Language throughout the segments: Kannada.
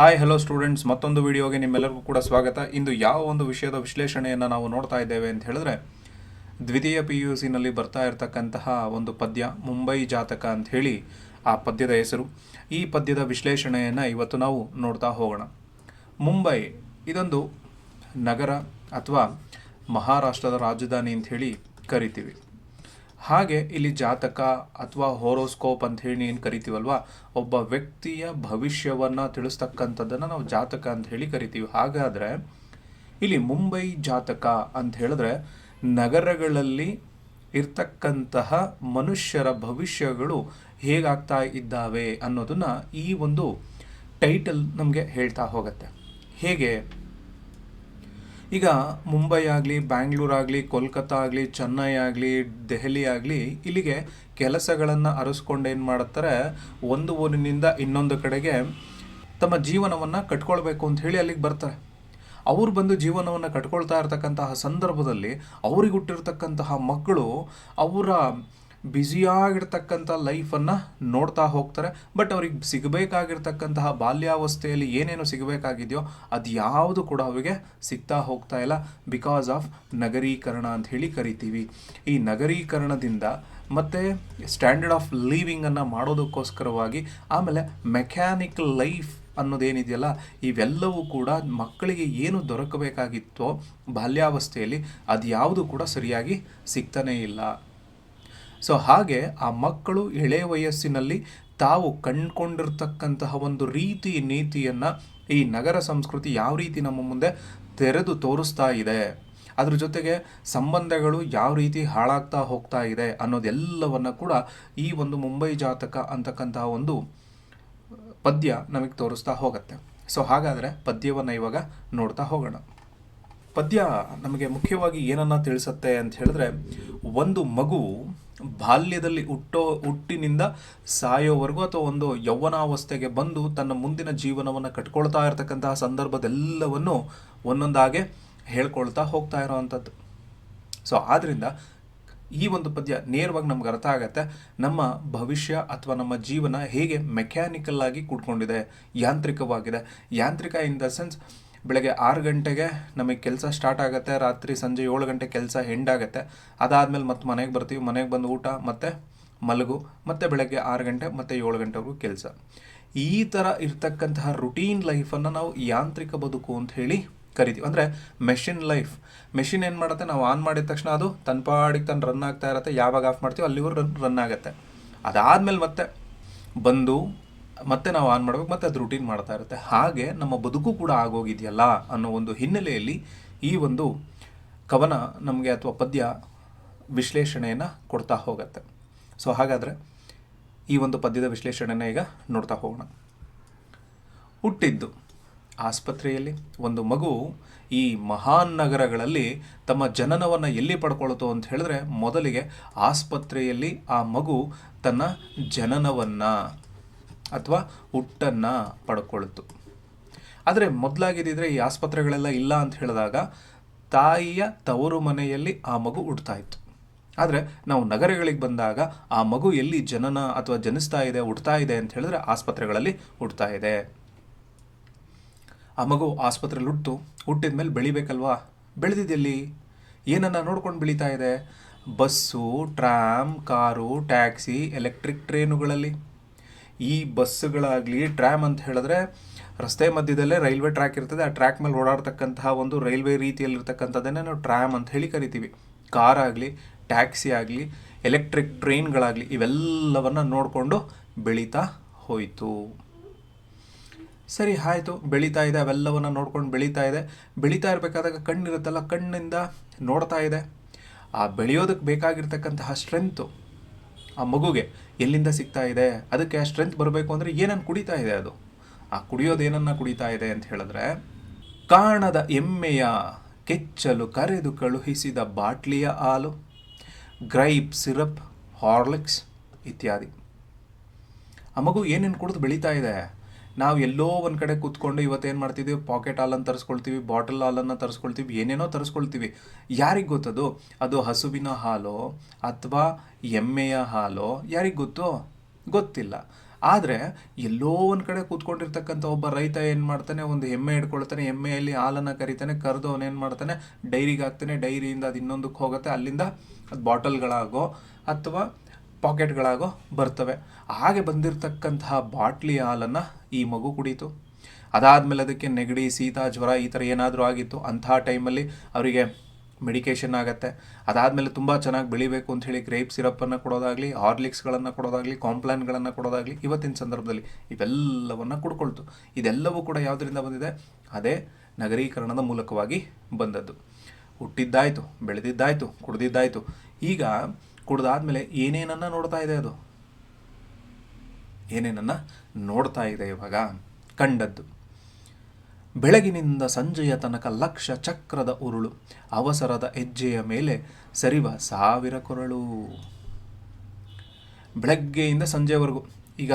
ಹಾಯ್ ಹಲೋ ಸ್ಟೂಡೆಂಟ್ಸ್ ಮತ್ತೊಂದು ವಿಡಿಯೋಗೆ ನಿಮ್ಮೆಲ್ಲರಿಗೂ ಕೂಡ ಸ್ವಾಗತ. ಇಂದು ಯಾವ ಒಂದು ವಿಷಯದ ವಿಶ್ಲೇಷಣೆಯನ್ನು ನಾವು ನೋಡ್ತಾ ಇದ್ದೇವೆ ಅಂತ ಹೇಳಿದ್ರೆ, ದ್ವಿತೀಯ ಪಿ ಯು ಸಿನಲ್ಲಿ ಬರ್ತಾ ಇರತಕ್ಕಂತಹ ಒಂದು ಪದ್ಯ, ಮುಂಬೈ ಜಾತಕ ಅಂತ ಹೇಳಿ ಆ ಪದ್ಯದ ಹೆಸರು. ಈ ಪದ್ಯದ ವಿಶ್ಲೇಷಣೆಯನ್ನು ಇವತ್ತು ನಾವು ನೋಡ್ತಾ ಹೋಗೋಣ. ಮುಂಬೈ, ಇದೊಂದು ನಗರ ಅಥವಾ ಮಹಾರಾಷ್ಟ್ರದ ರಾಜಧಾನಿ ಅಂತ ಹೇಳಿ ಕರಿತೀವಿ. ಹಾಗೆ ಇಲ್ಲಿ ಜಾತಕ ಅಥವಾ ಹೋರೋಸ್ಕೋಪ್ ಅಂತ ಹೇಳಿ ಏನು ಕರಿತೀವಲ್ವಾ? ಒಬ್ಬ ವ್ಯಕ್ತಿಯ ಭವಿಷ್ಯವನ್ನು ತಿಳಿಸ್ತಕ್ಕಂಥದ್ದನ್ನು ನಾವು ಜಾತಕ ಅಂತ ಹೇಳಿ ಕರಿತೀವಿ. ಹಾಗಾದರೆ ಇಲ್ಲಿ ಮುಂಬೈ ಜಾತಕ ಅಂತ ಹೇಳಿದ್ರೆ ನಗರಗಳಲ್ಲಿ ಇರ್ತಕ್ಕಂತಹ ಮನುಷ್ಯರ ಭವಿಷ್ಯಗಳು ಹೇಗಾಗ್ತಾ ಇದ್ದಾವೆ ಅನ್ನೋದನ್ನ ಈ ಒಂದು ಟೈಟಲ್ ನಮಗೆ ಹೇಳ್ತಾ ಹೋಗುತ್ತೆ. ಹೇಗೆ? ಈಗ ಮುಂಬೈ ಆಗಲಿ, ಬ್ಯಾಂಗ್ಳೂರ್ ಆಗಲಿ, ಕೋಲ್ಕತ್ತಾ ಆಗಲಿ, ಚೆನ್ನೈ ಆಗಲಿ, ದೆಹಲಿ ಆಗಲಿ ಇಲ್ಲಿಗೆ ಕೆಲಸಗಳನ್ನು ಅರಸ್ಕೊಂಡು ಏನು ಮಾಡ್ತಾರೆ ಒಂದು ಊರಿನಿಂದ ಇನ್ನೊಂದು ಕಡೆಗೆ ತಮ್ಮ ಜೀವನವನ್ನು ಕಟ್ಕೊಳ್ಬೇಕು ಅಂತ ಹೇಳಿ ಅಲ್ಲಿಗೆ ಬರ್ತಾರೆ. ಅವ್ರು ಬಂದು ಜೀವನವನ್ನು ಕಟ್ಕೊಳ್ತಾ ಇರ್ತಕ್ಕಂತಹ ಸಂದರ್ಭದಲ್ಲಿ ಅವ್ರಿಗೆ ಹುಟ್ಟಿರ್ತಕ್ಕಂತಹ ಮಕ್ಕಳು ಅವರ ಬ್ಯುಸಿಯಾಗಿರ್ತಕ್ಕಂಥ ಲೈಫನ್ನು ನೋಡ್ತಾ ಹೋಗ್ತಾರೆ. ಬಟ್ ಅವ್ರಿಗೆ ಸಿಗಬೇಕಾಗಿರ್ತಕ್ಕಂತಹ ಬಾಲ್ಯಾವಸ್ಥೆಯಲ್ಲಿ ಏನೇನು ಸಿಗಬೇಕಾಗಿದೆಯೋ ಅದು ಯಾವುದು ಕೂಡ ಅವರಿಗೆ ಸಿಗ್ತಾ ಹೋಗ್ತಾ ಇಲ್ಲ. ಬಿಕಾಸ್ ಆಫ್ ನಗರೀಕರಣ ಅಂತ ಹೇಳಿ ಕರಿತೀವಿ. ಈ ನಗರೀಕರಣದಿಂದ ಮತ್ತು ಸ್ಟ್ಯಾಂಡರ್ಡ್ ಆಫ್ ಲೀವಿಂಗನ್ನು ಮಾಡೋದಕ್ಕೋಸ್ಕರವಾಗಿ ಆಮೇಲೆ ಮೆಕ್ಯಾನಿಕ್ ಲೈಫ್ ಅನ್ನೋದೇನಿದೆಯಲ್ಲ, ಇವೆಲ್ಲವೂ ಕೂಡ ಮಕ್ಕಳಿಗೆ ಏನು ದೊರಕಬೇಕಾಗಿತ್ತೋ ಬಾಲ್ಯಾವಸ್ಥೆಯಲ್ಲಿ ಅದು ಯಾವುದು ಕೂಡ ಸರಿಯಾಗಿ ಸಿಗ್ತಾನೇ ಇಲ್ಲ. ಸೊ ಹಾಗೆ ಆ ಮಕ್ಕಳು ಎಳೆ ವಯಸ್ಸಿನಲ್ಲಿ ತಾವು ಕಂಡ್ಕೊಂಡಿರ್ತಕ್ಕಂತಹ ಒಂದು ರೀತಿ ನೀತಿಯನ್ನು ಈ ನಗರ ಸಂಸ್ಕೃತಿ ಯಾವ ರೀತಿ ನಮ್ಮ ಮುಂದೆ ತೆರೆದು ತೋರಿಸ್ತಾ ಇದೆ, ಅದ್ರ ಜೊತೆಗೆ ಸಂಬಂಧಗಳು ಯಾವ ರೀತಿ ಹಾಳಾಗ್ತಾ ಹೋಗ್ತಾ ಇದೆ ಅನ್ನೋದೆಲ್ಲವನ್ನು ಕೂಡ ಈ ಒಂದು ಮುಂಬೈ ಜಾತಕ ಅಂತಕ್ಕಂತಹ ಒಂದು ಪದ್ಯ ನಮಗೆ ತೋರಿಸ್ತಾ ಹೋಗುತ್ತೆ. ಸೊ ಹಾಗಾದರೆ ಪದ್ಯವನ್ನು ಇವಾಗ ನೋಡ್ತಾ ಹೋಗೋಣ. ಪದ್ಯ ನಮಗೆ ಮುಖ್ಯವಾಗಿ ಏನನ್ನ ತಿಳಿಸುತ್ತೆ ಅಂತ ಹೇಳಿದ್ರೆ, ಒಂದು ಮಗು ಬಾಲ್ಯದಲ್ಲಿ ಹುಟ್ಟೋ, ಹುಟ್ಟಿನಿಂದ ಸಾಯೋವರೆಗೂ ಅಥವಾ ಒಂದು ಯೌವನಾವಸ್ಥೆಗೆ ಬಂದು ತನ್ನ ಮುಂದಿನ ಜೀವನವನ್ನು ಕಟ್ಕೊಳ್ತಾ ಇರತಕ್ಕಂತಹ ಸಂದರ್ಭದೆಲ್ಲವನ್ನು ಒಂದೊಂದಾಗೆ ಹೇಳ್ಕೊಳ್ತಾ ಹೋಗ್ತಾ ಇರೋವಂಥದ್ದು. ಸೊ ಆದ್ದರಿಂದ ಈ ಒಂದು ಪದ್ಯ ನೇರವಾಗಿ ನಮ್ಗೆ ಅರ್ಥ ಆಗತ್ತೆ. ನಮ್ಮ ಭವಿಷ್ಯ ಅಥವಾ ನಮ್ಮ ಜೀವನ ಹೇಗೆ ಮೆಕ್ಯಾನಿಕಲ್ ಆಗಿ ಕೂಡ್ಕೊಂಡಿದೆ, ಯಾಂತ್ರಿಕವಾಗಿದೆ. ಯಾಂತ್ರಿಕ ಇನ್ ದ ಸೆನ್ಸ್ ಬೆಳಗ್ಗೆ ಆರು ಗಂಟೆಗೆ ನಮಗೆ ಕೆಲಸ ಸ್ಟಾರ್ಟ್ ಆಗುತ್ತೆ, ರಾತ್ರಿ ಸಂಜೆ ಏಳು ಗಂಟೆ ಕೆಲಸ ಎಂಡ್ ಆಗುತ್ತೆ. ಅದಾದಮೇಲೆ ಮತ್ತೆ ಮನೆಗೆ ಬರ್ತೀವಿ. ಮನೆಗೆ ಬಂದು ಊಟ, ಮತ್ತು ಮಲಗು, ಮತ್ತು ಬೆಳಗ್ಗೆ ಆರು ಗಂಟೆ, ಮತ್ತು ಏಳು ಗಂಟೆವರೆಗೂ ಕೆಲಸ. ಈ ಥರ ಇರ್ತಕ್ಕಂತಹ ರುಟೀನ್ ಲೈಫನ್ನು ನಾವು ಯಾಂತ್ರಿಕ ಬದುಕು ಅಂತ ಹೇಳಿ ಕರಿತೀವಿ. ಅಂದರೆ ಮೆಷಿನ್ ಲೈಫ್ ಮೆಷಿನ್ ಏನು ಮಾಡುತ್ತೆ? ನಾವು ಆನ್ ಮಾಡಿದ ತಕ್ಷಣ ಅದು ತನ್ನ ಪಾಡಿಗೆ ತಾನು ರನ್ ಆಗ್ತಾ ಇರುತ್ತೆ. ಯಾವಾಗ ಆಫ್ ಮಾಡ್ತೀವಿ ಅಲ್ಲಿವರೆಗೂ ರನ್ ರನ್ ಆಗುತ್ತೆ. ಅದಾದಮೇಲೆ ಮತ್ತೆ ಬಂದು ಮತ್ತೆ ನಾವು ಆನ್ ಮಾಡಬೇಕು, ಮತ್ತೆ ಅದು ರುಟೀನ್ ಮಾಡ್ತಾ ಇರುತ್ತೆ. ಹಾಗೆ ನಮ್ಮ ಬದುಕು ಕೂಡ ಆಗೋಗಿದೆಯಲ್ಲ ಅನ್ನೋ ಒಂದು ಹಿನ್ನೆಲೆಯಲ್ಲಿ ಈ ಒಂದು ಕವನ ನಮಗೆ ಅಥವಾ ಪದ್ಯ ವಿಶ್ಲೇಷಣೆಯನ್ನು ಕೊಡ್ತಾ ಹೋಗುತ್ತೆ. ಸೊ ಹಾಗಾದರೆ ಈ ಒಂದು ಪದ್ಯದ ವಿಶ್ಲೇಷಣೆನ ಈಗ ನೋಡ್ತಾ ಹೋಗೋಣ. ಹುಟ್ಟಿದ್ದು ಆಸ್ಪತ್ರೆಯಲ್ಲಿ ಒಂದು ಮಗು ಈ ಮಹಾನ್ ನಗರಗಳಲ್ಲಿ ತಮ್ಮ ಜನನವನ್ನು ಎಲ್ಲಿ ಪಡ್ಕೊಳ್ಳುತ್ತೋ ಅಂತ ಹೇಳಿದ್ರೆ ಮೊದಲಿಗೆ ಆಸ್ಪತ್ರೆಯಲ್ಲಿ ಆ ಮಗು ತನ್ನ ಜನನವನ್ನು ಅಥವಾ ಹುಟ್ಟನ್ನು ಪಡ್ಕೊಳ್ತು. ಆದರೆ ಮೊದಲಾಗಿದ್ದಿದ್ರೆ ಈ ಆಸ್ಪತ್ರೆಗಳೆಲ್ಲ ಇಲ್ಲ ಅಂತ ಹೇಳಿದಾಗ ತಾಯಿಯ ತವರು ಮನೆಯಲ್ಲಿ ಆ ಮಗು ಹುಡ್ತಾ ಇತ್ತು. ಆದರೆ ನಾವು ನಗರಗಳಿಗೆ ಬಂದಾಗ ಆ ಮಗು ಎಲ್ಲಿ ಜನನ ಅಥವಾ ಜನಿಸ್ತಾ ಇದೆ ಹುಡ್ತಾ ಇದೆ ಅಂತ ಹೇಳಿದ್ರೆ ಆಸ್ಪತ್ರೆಗಳಲ್ಲಿ ಹುಡ್ತಾ ಇದೆ. ಆ ಮಗು ಆಸ್ಪತ್ರೆಯಲ್ಲಿ ಹುಟ್ಟು ಹುಟ್ಟಿದ ಮೇಲೆ ಬೆಳಿಬೇಕಲ್ವಾ? ಬೆಳೆದಿದ್ದೆಲ್ಲಿ ಏನನ್ನು ನೋಡ್ಕೊಂಡು ಬೆಳೀತಾ ಇದೆ? Bus, tram, car, taxi, electric ಟ್ರೈನುಗಳಲ್ಲಿ. ಈ ಬಸ್ಸುಗಳಾಗಲಿ ಟ್ರ್ಯಾಮ್ ಅಂತ ಹೇಳಿದ್ರೆ ರಸ್ತೆ ಮಧ್ಯದಲ್ಲೇ ರೈಲ್ವೆ ಟ್ರ್ಯಾಕ್ ಇರ್ತದೆ. ಆ ಟ್ರ್ಯಾಕ್ ಮೇಲೆ ಓಡಾಡ್ತಕ್ಕಂತಹ ಒಂದು ರೈಲ್ವೆ ರೀತಿಯಲ್ಲಿರ್ತಕ್ಕಂಥದ್ದನ್ನೇ ನಾವು ಟ್ರ್ಯಾಮ್ ಅಂತ ಹೇಳಿ ಕರಿತೀವಿ. ಕಾರ್ ಆಗಲಿ ಟ್ಯಾಕ್ಸಿ ಆಗಲಿ, ಎಲೆಕ್ಟ್ರಿಕ್ ಟ್ರೈನ್ಗಳಾಗಲಿ, ಇವೆಲ್ಲವನ್ನು ನೋಡಿಕೊಂಡು ಬೆಳೀತಾ ಹೋಯಿತು. ಸರಿ, ಆಯಿತು. ಬೆಳೀತಾ ಇದೆ. ಅವೆಲ್ಲವನ್ನು ನೋಡ್ಕೊಂಡು ಬೆಳೀತಾ ಇದೆ. ಬೆಳೀತಾ ಇರಬೇಕಾದಾಗ ಕಣ್ಣಿರುತ್ತಲ್ಲ, ಕಣ್ಣಿಂದ ನೋಡ್ತಾ ಇದೆ. ಆ ಬೆಳೆಯೋದಕ್ಕೆ ಬೇಕಾಗಿರ್ತಕ್ಕಂತಹ ಸ್ಟ್ರೆಂತು ಆ ಮಗುಗೆ ಎಲ್ಲಿಂದ ಸಿಗ್ತಾ ಇದೆ? ಅದಕ್ಕೆ ಆ ಸ್ಟ್ರೆಂತ್ ಬರಬೇಕು ಅಂದರೆ ಏನನ್ನು ಕುಡಿತಾ ಇದೆ ಅದು? ಆ ಕುಡಿಯೋದು ಏನನ್ನ ಕುಡಿತಾ ಇದೆ ಅಂತ ಹೇಳಿದ್ರೆ, ಕಾಣದ ಎಮ್ಮೆಯ ಕೆಚ್ಚಲು ಕರೆದು ಕಳುಹಿಸಿದ ಬಾಟ್ಲಿಯ ಹಾಲು, ಗ್ರೈಪ್ ಸಿರಪ್, ಹಾರ್ಲಿಕ್ಸ್ ಇತ್ಯಾದಿ. ಆ ಮಗು ಏನೇನು ಕುಡಿದು ಬೆಳೀತಾ ಇದೆ? ನಾವು ಎಲ್ಲೋ ಒಂದು ಕಡೆ ಕೂತ್ಕೊಂಡು ಇವತ್ತೇನು ಮಾಡ್ತಿದ್ದೀವಿ ಪಾಕೆಟ್ ಹಾಲನ್ನು ತರಿಸ್ಕೊಳ್ತೀವಿ ಬಾಟಲ್ ಹಾಲನ್ನು ತರಿಸ್ಕೊಳ್ತೀವಿ, ಏನೇನೋ ತರಿಸ್ಕೊಳ್ತೀವಿ. ಯಾರಿಗೆ ಗೊತ್ತದು? ಅದು ಹಸುವಿನ ಹಾಲೋ ಅಥವಾ ಎಮ್ಮೆಯ ಹಾಲೋ? ಯಾರಿಗೆ ಗೊತ್ತು? ಗೊತ್ತಿಲ್ಲ. ಆದರೆ ಎಲ್ಲೋ ಒಂದು ಕಡೆ ಕೂತ್ಕೊಂಡಿರ್ತಕ್ಕಂಥ ಒಬ್ಬ ರೈತ ಏನು ಮಾಡ್ತಾನೆ? ಒಂದು ಎಮ್ಮೆ ಹಿಡ್ಕೊಳ್ತಾನೆ, ಎಮ್ಮೆಯಲ್ಲಿ ಹಾಲನ್ನು ಕರಿತಾನೆ, ಕರೆದು ಅವನೇನು ಮಾಡ್ತಾನೆ? ಡೈರಿಗೆ ಹಾಕ್ತಾನೆ, ಡೈರಿಯಿಂದ ಅದು ಇನ್ನೊಂದಕ್ಕೆ ಹೋಗುತ್ತೆ. ಅಲ್ಲಿಂದ ಅದು ಬಾಟಲ್ಗಳಾಗೋ ಅಥವಾ ಪಾಕೆಟ್ಗಳಾಗೋ ಬರ್ತವೆ. ಹಾಗೆ ಬಂದಿರತಕ್ಕಂತಹ ಬಾಟ್ಲಿ ಹಾಲನ್ನು ಈ ಮಗು ಕುಡೀತು. ಅದಾದಮೇಲೆ ಅದಕ್ಕೆ ನೆಗಡಿ ಶೀತ ಜ್ವರ ಈ ಥರ ಏನಾದರೂ ಆಗಿತ್ತು. ಅಂಥ ಟೈಮಲ್ಲಿ ಅವರಿಗೆ ಮೆಡಿಕೇಷನ್ ಆಗುತ್ತೆ. ಅದಾದಮೇಲೆ ತುಂಬ ಚೆನ್ನಾಗಿ ಬೆಳಿಬೇಕು ಅಂತ ಹೇಳಿ ಗ್ರೇಪ್ ಸಿರಪ್ಪನ್ನು ಕೊಡೋದಾಗಲಿ, ಹಾರ್ಲಿಕ್ಸ್ಗಳನ್ನು ಕೊಡೋದಾಗಲಿ, ಕಾಂಪ್ಲಾನ್ಗಳನ್ನು ಕೊಡೋದಾಗಲಿ ಇವತ್ತಿನ ಸಂದರ್ಭದಲ್ಲಿ ಇವೆಲ್ಲವನ್ನು ಕುಡ್ಕೊಳ್ತು. ಇದೆಲ್ಲವೂ ಕೂಡ ಯಾವುದರಿಂದ ಬಂದಿದೆ? ಅದೇ ನಗರೀಕರಣದ ಮೂಲಕವಾಗಿ ಬಂದದ್ದು. ಹುಟ್ಟಿದ್ದಾಯಿತು, ಬೆಳೆದಿದ್ದಾಯಿತು, ಕುಡ್ದಿದ್ದಾಯಿತು. ಈಗ ಕುಡ್ದಾದ್ಮೇಲೆ ಏನೇನನ್ನು ನೋಡ್ತಾ ಇದೆ ಅದು? ಏನೇನನ್ನ ನೋಡ್ತಾ ಇದೆ ಇವಾಗ? ಕಂಡದ್ದು. ಬೆಳಗಿನಿಂದ ಸಂಜೆಯ ತನಕ ಲಕ್ಷ ಚಕ್ರದ ಉರುಳು, ಅವಸರದ ಹೆಜ್ಜೆಯ ಮೇಲೆ ಸರಿವ ಸಾವಿರ ಕೊರಳು. ಬೆಳಗ್ಗೆಯಿಂದ ಸಂಜೆವರೆಗೂ, ಈಗ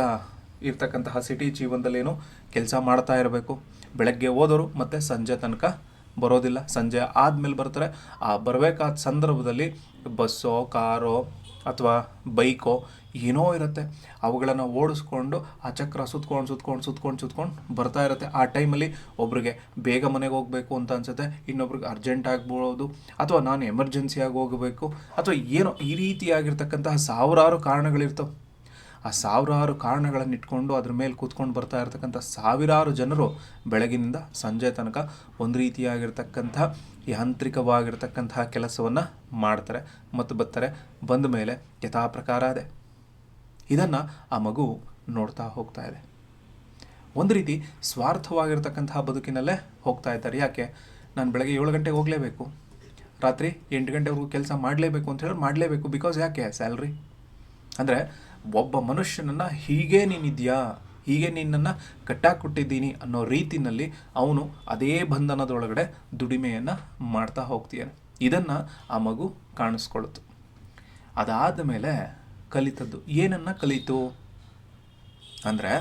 ಇರ್ತಕ್ಕಂತಹ ಸಿಟಿ ಜೀವನದಲ್ಲೇನು ಕೆಲಸ ಮಾಡ್ತಾ ಇರಬೇಕು. ಬೆಳಗ್ಗೆ ಹೋದರು ಮತ್ತು ಸಂಜೆ ತನಕ ಬರೋದಿಲ್ಲ. ಸಂಜೆ ಆದಮೇಲೆ ಬರ್ತಾರೆ. ಆ ಬರಬೇಕಾದ ಸಂದರ್ಭದಲ್ಲಿ ಬಸ್ಸೋ, ಕಾರೋ ಅಥವಾ ಬೈಕೋ ಏನೋ ಇರುತ್ತೆ. ಅವುಗಳನ್ನು ಓಡಿಸ್ಕೊಂಡು ಆ ಚಕ್ರ ಸುತ್ಕೊಂಡು ಸುತ್ಕೊಂಡು ಸುತ್ಕೊಂಡು ಸುತ್ಕೊಂಡು ಬರ್ತಾ ಇರುತ್ತೆ. ಆ ಟೈಮಲ್ಲಿ ಒಬ್ರಿಗೆ ಬೇಗ ಮನೆಗೆ ಹೋಗಬೇಕು ಅಂತ ಅನ್ಸುತ್ತೆ. ಇನ್ನೊಬ್ರಿಗೆ ಅರ್ಜೆಂಟ್ ಆಗ್ಬೋದು ಅಥವಾ ನಾನು ಎಮರ್ಜೆನ್ಸಿಯಾಗಿ ಹೋಗಬೇಕು. ಅಥವಾ ಏನೋ ಈ ರೀತಿಯಾಗಿರ್ತಕ್ಕಂತಹ ಸಾವಿರಾರು ಕಾರಣಗಳಿರ್ತವೆ. ಆ ಸಾವಿರಾರು ಕಾರಣಗಳನ್ನು ಇಟ್ಕೊಂಡು ಅದ್ರ ಮೇಲೆ ಕೂತ್ಕೊಂಡು ಬರ್ತಾ ಇರತಕ್ಕಂಥ ಸಾವಿರಾರು ಜನರು ಬೆಳಗಿನಿಂದ ಸಂಜೆ ತನಕ ಒಂದು ರೀತಿಯಾಗಿರ್ತಕ್ಕಂಥ ಯಾಂತ್ರಿಕವಾಗಿರ್ತಕ್ಕಂತಹ ಕೆಲಸವನ್ನು ಮಾಡ್ತಾರೆ ಮತ್ತು ಬರ್ತಾರೆ. ಬಂದ ಮೇಲೆ ಯಥಾ ಪ್ರಕಾರ ಅದೇ. ಇದನ್ನು ಆ ಮಗು ನೋಡ್ತಾ ಹೋಗ್ತಾ ಇದೆ. ಒಂದು ರೀತಿ ಸ್ವಾರ್ಥವಾಗಿರ್ತಕ್ಕಂತಹ ಬದುಕಿನಲ್ಲೇ ಹೋಗ್ತಾ ಇದ್ದಾರೆ. ಯಾಕೆ? ನಾನು ಬೆಳಗ್ಗೆ ಏಳು ಗಂಟೆಗೆ ಹೋಗಲೇಬೇಕು. ರಾತ್ರಿ ಎಂಟು ಗಂಟೆವರೆಗೂ ಕೆಲಸ ಮಾಡಲೇಬೇಕು ಅಂತ ಹೇಳಿ ಮಾಡಲೇಬೇಕು. ಬಿಕಾಸ್ ಯಾಕೆ? ಸ್ಯಾಲ್ರಿ ಅಂದರೆ ಒಬ್ಬ ಮನುಷ್ಯನನ್ನು ಹೀಗೆ ನೀನಿದೆಯಾ? ಹೀಗೆ ನಿನ್ನನ್ನು ಕಟ್ಟಾಕೊಟ್ಟಿದ್ದೀನಿ ಅನ್ನೋ ರೀತಿನಲ್ಲಿ ಅವನು ಅದೇ ಬಂಧನದೊಳಗಡೆ ದುಡಿಮೆಯನ್ನು ಮಾಡ್ತಾ ಹೋಗ್ತೀಯಾನೆ ಇದನ್ನು ಆ ಮಗು ಕಾಣಿಸ್ಕೊಳ್ತು ಅದಾದ ಮೇಲೆ ಕಲಿತದ್ದು. ಏನನ್ನು ಕಲಿತು? ಅಂದರೆ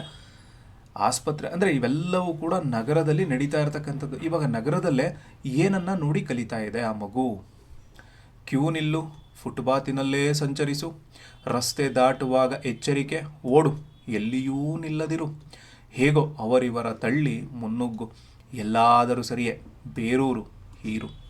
ಆಸ್ಪತ್ರೆ, ಅಂದರೆ ಇವೆಲ್ಲವೂ ಕೂಡ ನಗರದಲ್ಲಿ ನಡೀತಾ ಇರತಕ್ಕಂಥದ್ದು. ಇವಾಗ ನಗರದಲ್ಲೇ ಏನನ್ನು ನೋಡಿ ಕಲಿತಾ ಇದೆ ಆ ಮಗು? ಕ್ಯೂ ನಿಲ್ಲು. ಫುಟ್ಪಾತಿನಲ್ಲೇ ಸಂಚರಿಸು. ರಸ್ತೆ ದಾಟುವಾಗ ಎಚ್ಚರಿಕೆ, ಓಡು, ಎಲ್ಲಿಯೂ ನಿಲ್ಲದಿರು. ಹೇಗೋ ಅವರಿವರ ತಳ್ಳಿ ಮುನ್ನುಗ್ಗು. ಎಲ್ಲಾದರೂ ಸರಿಯೇ, ಬೇರೂರು ಹೀರು.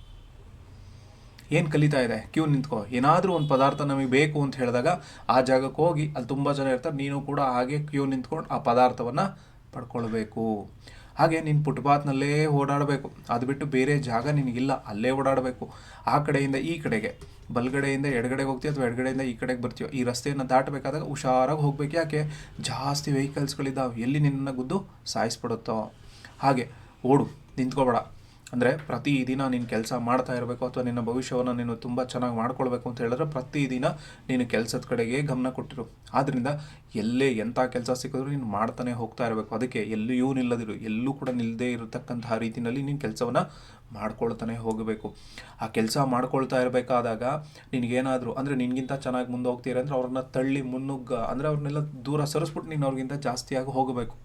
ಏನು ಕಲಿತಾ ಇದೆ? ಕ್ಯೂ ನಿಂತ್ಕೋ. ಏನಾದರೂ ಒಂದು ಪದಾರ್ಥ ನಮಗೆ ಬೇಕು ಅಂತ ಹೇಳಿದಾಗ ಆ ಜಾಗಕ್ಕೆ ಹೋಗಿ ಅಲ್ಲಿ ತುಂಬ ಜನ ಇರ್ತಾರೆ. ನೀನು ಕೂಡ ಹಾಗೆ ಕ್ಯೂ ನಿಂತ್ಕೊಂಡು ಆ ಪದಾರ್ಥವನ್ನು ಪಡ್ಕೊಳ್ಬೇಕು. ಹಾಗೆ ನೀನು ಫುಟ್ಪಾತ್ನಲ್ಲೇ ಓಡಾಡಬೇಕು. ಅದು ಬಿಟ್ಟು ಬೇರೆ ಜಾಗ ನಿನಗಿಲ್ಲ. ಅಲ್ಲೇ ಓಡಾಡಬೇಕು. ಆ ಕಡೆಯಿಂದ ಈ ಕಡೆಗೆ. ಬಲ್ಗಡೆಯಿಂದ ಎಡಗಡೆಗೆ ಹೋಗ್ತೀವಿ ಅಥವಾ ಎಡಗಡೆಯಿಂದ ಈ ಕಡೆಗೆ ಬರ್ತೀವಿ ಈ ರಸ್ತೆಯನ್ನು ದಾಟಬೇಕಾದಾಗ ಹುಷಾರಾಗಿ ಹೋಗ್ಬೇಕು. ಯಾಕೆ? ಜಾಸ್ತಿ ವೆಹಿಕಲ್ಸ್ಗಳಿದ್ದಾವೆ ಎಲ್ಲಿ ನಿನ್ನನ್ನು ಗುದ್ದು ಸಾಯಿಸ್ಬಿಡುತ್ತೋ? ಹಾಗೆ ಓಡು, ನಿಂತ್ಕೋಬೇಡ. ಅಂದರೆ ಪ್ರತಿದಿನ ನೀನು ಕೆಲಸ ಮಾಡ್ತಾ ಇರಬೇಕು ಅಥವಾ ನಿನ್ನ ಭವಿಷ್ಯವನ್ನು ನೀನು ತುಂಬ ಚೆನ್ನಾಗಿ ಮಾಡ್ಕೊಳ್ಬೇಕು ಅಂತ ಹೇಳಿದ್ರೆ ಪ್ರತಿದಿನ ನೀನು ಕೆಲಸದ ಕಡೆಗೆ ಗಮನ ಕೊಟ್ಟಿರು. ಆದ್ದರಿಂದ ಎಲ್ಲೇ ಎಂಥ ಕೆಲಸ ಸಿಕ್ಕಿದ್ರು ನೀನು ಮಾಡ್ತಾನೆ ಹೋಗ್ತಾ ಇರಬೇಕು. ಅದಕ್ಕೆ ಎಲ್ಲಿಯೂ ನಿಲ್ಲದಿರು. ಎಲ್ಲೂ ಕೂಡ ನಿಲ್ಲದೆ ಇರತಕ್ಕಂತಹ ರೀತಿಯಲ್ಲಿ ನೀನು ಕೆಲಸವನ್ನು ಮಾಡ್ಕೊಳ್ತಾನೆ ಹೋಗಬೇಕು. ಆ ಕೆಲಸ ಮಾಡ್ಕೊಳ್ತಾ ಇರಬೇಕಾದಾಗ ನಿನಗೇನಾದರೂ ಅಂದರೆ ನಿನಗಿಂತ ಚೆನ್ನಾಗಿ ಮುಂದೆ ಹೋಗ್ತೀರ ಅಂದರೆ ಅವ್ರನ್ನ ತಳ್ಳಿ ಮುನ್ನುಗ್ಗ ಅಂದರೆ ಅವ್ರನ್ನೆಲ್ಲ ದೂರ ಸರಿಸ್ಬಿಟ್ಟು ನೀನು ಅವ್ರಿಗಿಂತ ಜಾಸ್ತಿಯಾಗಿ ಹೋಗಬೇಕು.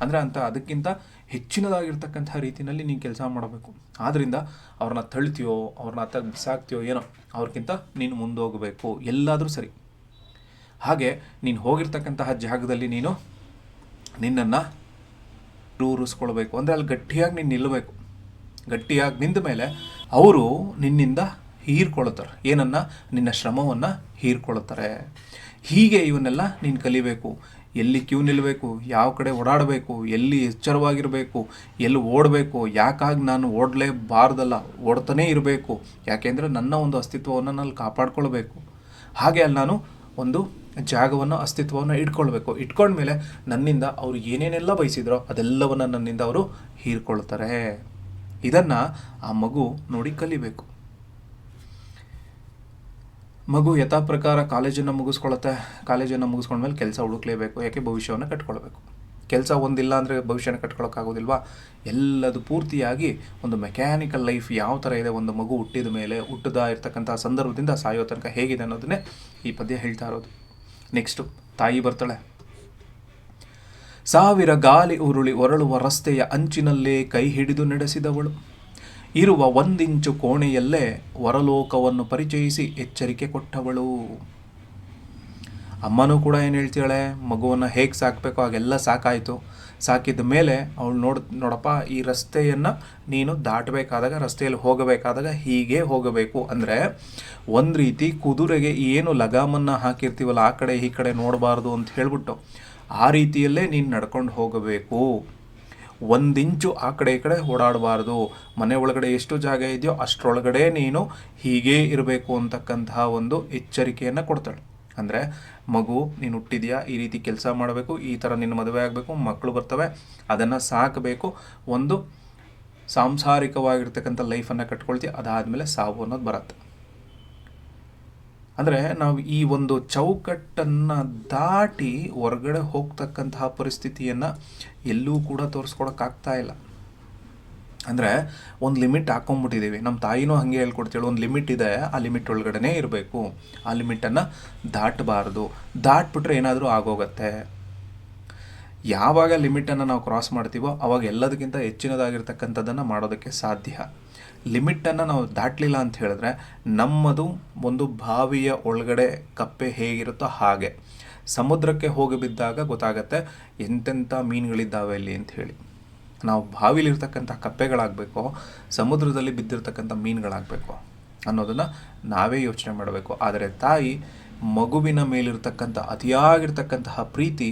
ಅಂದರೆ ಅಂತ ಅದಕ್ಕಿಂತ ಹೆಚ್ಚಿನದಾಗಿರ್ತಕ್ಕಂಥ ರೀತಿಯಲ್ಲಿ ನೀನು ಕೆಲಸ ಮಾಡಬೇಕು. ಆದ್ದರಿಂದ ಅವ್ರನ್ನ ತಳ್ತೀಯೋ, ಅವ್ರನ್ನ ಅತ್ತ ಬಿಸಾಕ್ತೀಯೋ ಏನೋ ಅವ್ರಿಗಿಂತ ನೀನು ಮುಂದೋಗಬೇಕು. ಎಲ್ಲಾದರೂ ಸರಿ. ಹಾಗೆ ನೀನು ಹೋಗಿರ್ತಕ್ಕಂತಹ ಜಾಗದಲ್ಲಿ ನೀನು ನಿನ್ನನ್ನು ರೂರಿಸ್ಕೊಳ್ಬೇಕು. ಅಂದರೆ ಅಲ್ಲಿ ಗಟ್ಟಿಯಾಗಿ ನೀನು ನಿಲ್ಲಬೇಕು ಗಟ್ಟಿಯಾಗಿ ನಿಂತ ಮೇಲೆ ಅವರು ನಿನ್ನಿಂದ ಹೀರ್ಕೊಳ್ತಾರೆ. ಏನನ್ನ? ನಿನ್ನ ಶ್ರಮವನ್ನು ಹೀರ್ಕೊಳ್ತಾರೆ. ಹೀಗೆ ಇವನ್ನೆಲ್ಲ ನೀನು ಕಲಿಬೇಕು. ಎಲ್ಲಿ ಕ್ಯೂ ನಿಲ್ಲಬೇಕು ಯಾವ ಕಡೆ ಓಡಾಡಬೇಕು, ಎಲ್ಲಿ ಎಚ್ಚರವಾಗಿರಬೇಕು, ಎಲ್ಲಿ ಓಡಬೇಕು, ಯಾಕಾಗಿ ನಾನು ಓಡಲೇಬಾರ್ದಲ್ಲ, ಓಡ್ತಾನೇ ಇರಬೇಕು. ಯಾಕೆಂದರೆ ನನ್ನ ಒಂದು ಅಸ್ತಿತ್ವವನ್ನು ನಾನು ಕಾಪಾಡ್ಕೊಳ್ಬೇಕು. ಹಾಗೆ ಅಲ್ಲಿ ನಾನು ಒಂದು ಜಾಗವನ್ನು, ಅಸ್ತಿತ್ವವನ್ನು ಇಟ್ಕೊಳ್ಬೇಕು. ಇಟ್ಕೊಂಡ್ಮೇಲೆ ನನ್ನಿಂದ ಅವರು ಏನೇನೆಲ್ಲ ಬಯಸಿದ್ರೋ ಅದೆಲ್ಲವನ್ನು ನನ್ನಿಂದ ಅವರು ಹೀರ್ಕೊಳ್ತಾರೆ. ಇದನ್ನು ಆ ಮಗು ನೋಡಿ ಕಲಿಬೇಕು. ಮಗು ಯಥಾ ಪ್ರಕಾರ ಕಾಲೇಜನ್ನು ಮುಗಿಸ್ಕೊಳತ್ತೆ, ಕಾಲೇಜನ್ನು ಮುಗಿಸ್ಕೊಂಡ್ಮೇಲೆ ಕೆಲಸ ಹುಡುಕ್ಲೇಬೇಕು, ಯಾಕೆ ಭವಿಷ್ಯವನ್ನು ಕಟ್ಕೊಳ್ಬೇಕು? ಕೆಲಸ ಒಂದಿಲ್ಲ ಅಂದರೆ ಭವಿಷ್ಯನ ಕಟ್ಕೊಳಕ್ಕಾಗೋದಿಲ್ವಾ ಎಲ್ಲದು ಪೂರ್ತಿಯಾಗಿ ಒಂದು ಮೆಕ್ಯಾನಿಕಲ್ ಲೈಫ್ ಯಾವ ಥರ ಇದೆ ಒಂದು ಮಗು ಹುಟ್ಟಿದ ಮೇಲೆ, ಹುಟ್ಟದ ಇರ್ತಕ್ಕಂಥ ಸಂದರ್ಭದಿಂದ ಸಾಯೋ ತನಕ ಹೇಗಿದೆ ಅನ್ನೋದನ್ನೇ ಈ ಪದ್ಯ ಹೇಳ್ತಾ ಇರೋದು. ನೆಕ್ಸ್ಟು ತಾಯಿ ಬರ್ತಾಳೆ. ಸಾವಿರ ಗಾಲಿ ಉರುಳಿ ಹೊರಳುವ ರಸ್ತೆಯ ಅಂಚಿನಲ್ಲೇ ಕೈ ಹಿಡಿದು ನಡೆಸಿದವಳು. ಇರುವ ಒಂದಿಂಚು ಕೋಣೆಯಲ್ಲೇ ವರಲೋಕವನ್ನು ಪರಿಚಯಿಸಿ ಎಚ್ಚರಿಕೆ ಕೊಟ್ಟವಳು. ಅಮ್ಮನೂ ಕೂಡ ಏನು ಹೇಳ್ತಾಳೆ ಮಗುವನ್ನು ಹೇಗೆ ಸಾಕಬೇಕು ಹಾಗೆಲ್ಲ ಸಾಕಾಯಿತು. ಸಾಕಿದ ಮೇಲೆ ಅವಳು ನೋಡ್, ನೋಡಪ್ಪ, ಈ ರಸ್ತೆಯನ್ನು ನೀನು ದಾಟಬೇಕಾದಾಗ, ರಸ್ತೆಯಲ್ಲಿ ಹೋಗಬೇಕಾದಾಗ ಹೀಗೆ ಹೋಗಬೇಕು. ಅಂದರೆ ಒಂದು ರೀತಿ ಕುದುರೆಗೆ ಏನು ಲಗಾಮನ್ನು ಹಾಕಿರ್ತೀವಲ್ಲ, ಆ ಕಡೆ ಈ ಕಡೆ ನೋಡಬಾರ್ದು ಅಂತ ಹೇಳಿಬಿಟ್ಟು ಆ ರೀತಿಯಲ್ಲೇ ನೀನು ನಡ್ಕೊಂಡು ಹೋಗಬೇಕು. ಒಂದಿಂಚು ಆ ಕಡೆ ಈ ಕಡೆ ಓಡಾಡಬಾರ್ದು. ಮನೆ ಒಳಗಡೆ ಎಷ್ಟು ಜಾಗ ಇದೆಯೋ ಅಷ್ಟರೊಳಗಡೆ ನೀನು ಹೀಗೇ ಇರಬೇಕು ಅಂತಕ್ಕಂತಹ ಒಂದು ಎಚ್ಚರಿಕೆಯನ್ನು ಕೊಡ್ತಾಳೆ. ಅಂದರೆ, ಮಗು, ನೀನು ಹುಟ್ಟಿದೆಯಾ? ಈ ರೀತಿ ಕೆಲಸ ಮಾಡಬೇಕು, ಈ ಥರ ನಿನ್ನ ಮದುವೆ ಆಗಬೇಕು ಮಕ್ಕಳು ಬರ್ತವೆ, ಅದನ್ನು ಸಾಕಬೇಕು. ಒಂದು ಸಾಂಸಾರಿಕವಾಗಿರ್ತಕ್ಕಂಥ ಲೈಫನ್ನು ಕಟ್ಕೊಳ್ತೀವಿ ಅದಾದಮೇಲೆ ಸಾವು ಅನ್ನೋದು ಬರುತ್ತೆ. ಅಂದರೆ ನಾವು ಈ ಒಂದು ಚೌಕಟ್ಟನ್ನು ದಾಟಿ ಹೊರಗಡೆ ಹೋಗ್ತಕ್ಕಂತಹ ಪರಿಸ್ಥಿತಿಯನ್ನು ಎಲ್ಲೂ ಕೂಡ ತೋರಿಸ್ಕೊಳಕ್ಕಾಗ್ತಾ ಇಲ್ಲ. ಅಂದರೆ ಒಂದು ಲಿಮಿಟ್ ಹಾಕೊಂಡ್ಬಿಟ್ಟಿದ್ದೀವಿ ನಮ್ಮ ತಾಯಿನೂ ಹಾಗೆ ಹೇಳ್ಕೊಡ್ತೀವಿ ಒಂದು ಲಿಮಿಟ್ ಇದೆ, ಆ ಲಿಮಿಟ್ ಒಳಗಡೆನೇ ಇರಬೇಕು. ಆ ಲಿಮಿಟನ್ನು ದಾಟಬಾರ್ದು. ದಾಟ್ಬಿಟ್ರೆ ಏನಾದರೂ ಆಗೋಗತ್ತೆ. ಯಾವಾಗ ಲಿಮಿಟನ್ನು ನಾವು ಕ್ರಾಸ್ ಮಾಡ್ತೀವೋ ಅವಾಗ ಎಲ್ಲದಕ್ಕಿಂತ ಹೆಚ್ಚಿನದಾಗಿರ್ತಕ್ಕಂಥದ್ದನ್ನು ಮಾಡೋದಕ್ಕೆ ಸಾಧ್ಯ. ಲಿಮಿಟನ್ನು ನಾವು ದಾಟಲಿಲ್ಲ ಅಂತ ಹೇಳಿದ್ರೆ ನಮ್ಮದು ಒಂದು ಬಾವಿಯ ಒಳಗಡೆ ಕಪ್ಪೆ ಹೇಗಿರುತ್ತೋ ಹಾಗೆ. ಸಮುದ್ರಕ್ಕೆ ಹೋಗಿ ಬಿದ್ದಾಗ ಗೊತ್ತಾಗತ್ತೆ ಎಂತೆಂಥ ಮೀನುಗಳಿದ್ದಾವೆ ಅಲ್ಲಿ ಅಂತ ಹೇಳಿ. ನಾವು ಬಾವಿಲಿರ್ತಕ್ಕಂಥ ಕಪ್ಪೆಗಳಾಗಬೇಕು, ಸಮುದ್ರದಲ್ಲಿ ಬಿದ್ದಿರ್ತಕ್ಕಂಥ ಮೀನುಗಳಾಗಬೇಕು ಅನ್ನೋದನ್ನು ನಾವೇ ಯೋಚನೆ ಮಾಡಬೇಕು. ಆದರೆ ತಾಯಿ ಮಗುವಿನ ಮೇಲಿರ್ತಕ್ಕಂಥ ಅತಿಯಾಗಿರ್ತಕ್ಕಂತಹ ಪ್ರೀತಿ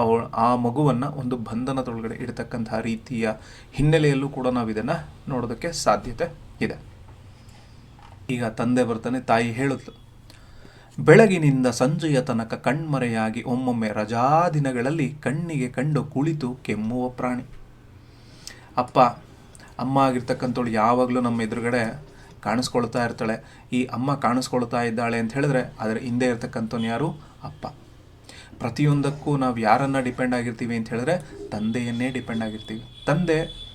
ಅವಳು ಆ ಮಗುವನ್ನು ಒಂದು ಬಂಧನದೊಳಗಡೆ ಇಡ್ತಕ್ಕಂತಹ ರೀತಿಯ ಹಿನ್ನೆಲೆಯಲ್ಲೂ ಕೂಡ ನಾವು ಇದನ್ನು ನೋಡೋದಕ್ಕೆ ಸಾಧ್ಯತೆ ಇದೆ. ಈಗ ತಂದೆ ಬರ್ತಾನೆ, ತಾಯಿ ಹೇಳಿದ್ಲು ಬೆಳಗಿನಿಂದ ಸಂಜೆಯ ತನಕ ಕಣ್ಮರೆಯಾಗಿ ಒಮ್ಮೊಮ್ಮೆ ರಜಾ ದಿನಗಳಲ್ಲಿ ಕಣ್ಣಿಗೆ ಕಂಡು ಕುಳಿತು ಕೆಮ್ಮುವ ಪ್ರಾಣಿ. ಅಪ್ಪ, ಅಮ್ಮ ಆಗಿರ್ತಕ್ಕಂಥವಳು ಯಾವಾಗಲೂ ನಮ್ಮ ಎದುರುಗಡೆ ಕಾಣಿಸ್ಕೊಳ್ತಾ ಇರ್ತಾಳೆ. ಈ ಅಮ್ಮ ಕಾಣಿಸ್ಕೊಳ್ತಾ ಇದ್ದಾಳೆ ಅಂತ ಹೇಳಿದ್ರೆ ಅದರ ಹಿಂದೆ ಇರ್ತಕ್ಕಂಥವ್ನು ಯಾರು? ಅಪ್ಪ. ಪ್ರತಿಯೊಂದಕ್ಕೂ ನಾವು ಯಾರನ್ನು ಡಿಪೆಂಡ್ ಆಗಿರ್ತೀವಿ ಅಂತ ಹೇಳಿದ್ರೆ ತಂದೆಯನ್ನೇ ಡಿಪೆಂಡ್ ಆಗಿರ್ತೀವಿ. ತಂದೆ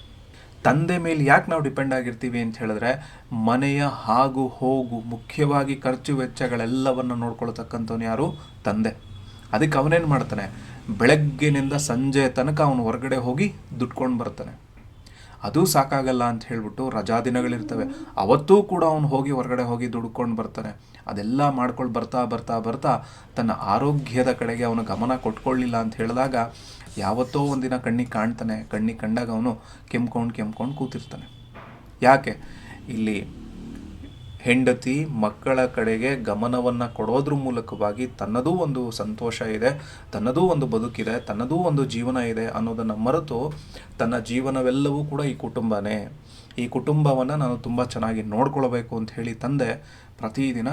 ತಂದೆ ಮೇಲೆ ಯಾಕೆ ನಾವು ಡಿಪೆಂಡ್ ಆಗಿರ್ತೀವಿ ಅಂತ ಹೇಳಿದ್ರೆ ಮನೆಯ ಹಾಗು ಹೋಗು ಮುಖ್ಯವಾಗಿ ಖರ್ಚು ವೆಚ್ಚಗಳೆಲ್ಲವನ್ನು ನೋಡ್ಕೊಳ್ತಕ್ಕಂಥವ್ನು ಯಾರು? ತಂದೆ. ಅದಕ್ಕೆ ಅವನೇನು ಮಾಡ್ತಾನೆ? ಬೆಳಗ್ಗಿನಿಂದ ಸಂಜೆ ತನಕ ಅವನು ಹೊರಗಡೆ ಹೋಗಿ ದುಡ್ಕೊಂಡು ಬರ್ತಾನೆ. ಅದು ಸಾಕಾಗಲ್ಲ ಅಂತ ಹೇಳ್ಬಿಟ್ಟು ರಜಾ ದಿನಗಳಿರ್ತವೆ. ಅವತ್ತೂ ಕೂಡ ಅವನು ಹೋಗಿ ಹೊರಗಡೆ ಹೋಗಿ ದುಡ್ಕೊಂಡು ಬರ್ತಾನೆ. ಅದೆಲ್ಲ ಮಾಡ್ಕೊಂಡು ಬರ್ತಾ ಬರ್ತಾ ಬರ್ತಾ ತನ್ನ ಆರೋಗ್ಯದ ಕಡೆಗೆ ಅವನು ಗಮನ ಕೊಟ್ಕೊಳ್ಳಿಲ್ಲ ಅಂತ ಹೇಳಿದಾಗ ಯಾವತ್ತೋ ಒಂದಿನ ಕಣ್ಣಿಗೆ ಕಾಣ್ತಾನೆ. ಕಣ್ಣಿಗೆ ಕಂಡಾಗ ಅವನು ಕೆಮ್ಕೊಂಡು ಕೆಮ್ಕೊಂಡು ಕೂತಿರ್ತಾನೆ. ಯಾಕೆ? ಇಲ್ಲಿ ಹೆಂಡತಿ ಮಕ್ಕಳ ಕಡೆಗೆ ಗಮನವನ್ನು ಕೊಡೋದ್ರ ಮೂಲಕವಾಗಿ ತನ್ನದೂ ಒಂದು ಸಂತೋಷ ಇದೆ, ತನ್ನದೂ ಒಂದು ಬದುಕಿದೆ, ತನ್ನದೂ ಒಂದು ಜೀವನ ಇದೆ ಅನ್ನೋದನ್ನು ಮರೆತು ತನ್ನ ಜೀವನವೆಲ್ಲವೂ ಕೂಡ ಈ ಕುಟುಂಬನೇ. ಈ ಕುಟುಂಬವನ್ನು ನಾನು ತುಂಬ ಚೆನ್ನಾಗಿ ನೋಡ್ಕೊಳ್ಬೇಕು ಅಂತ ಹೇಳಿ ತಂದೆ ಪ್ರತಿದಿನ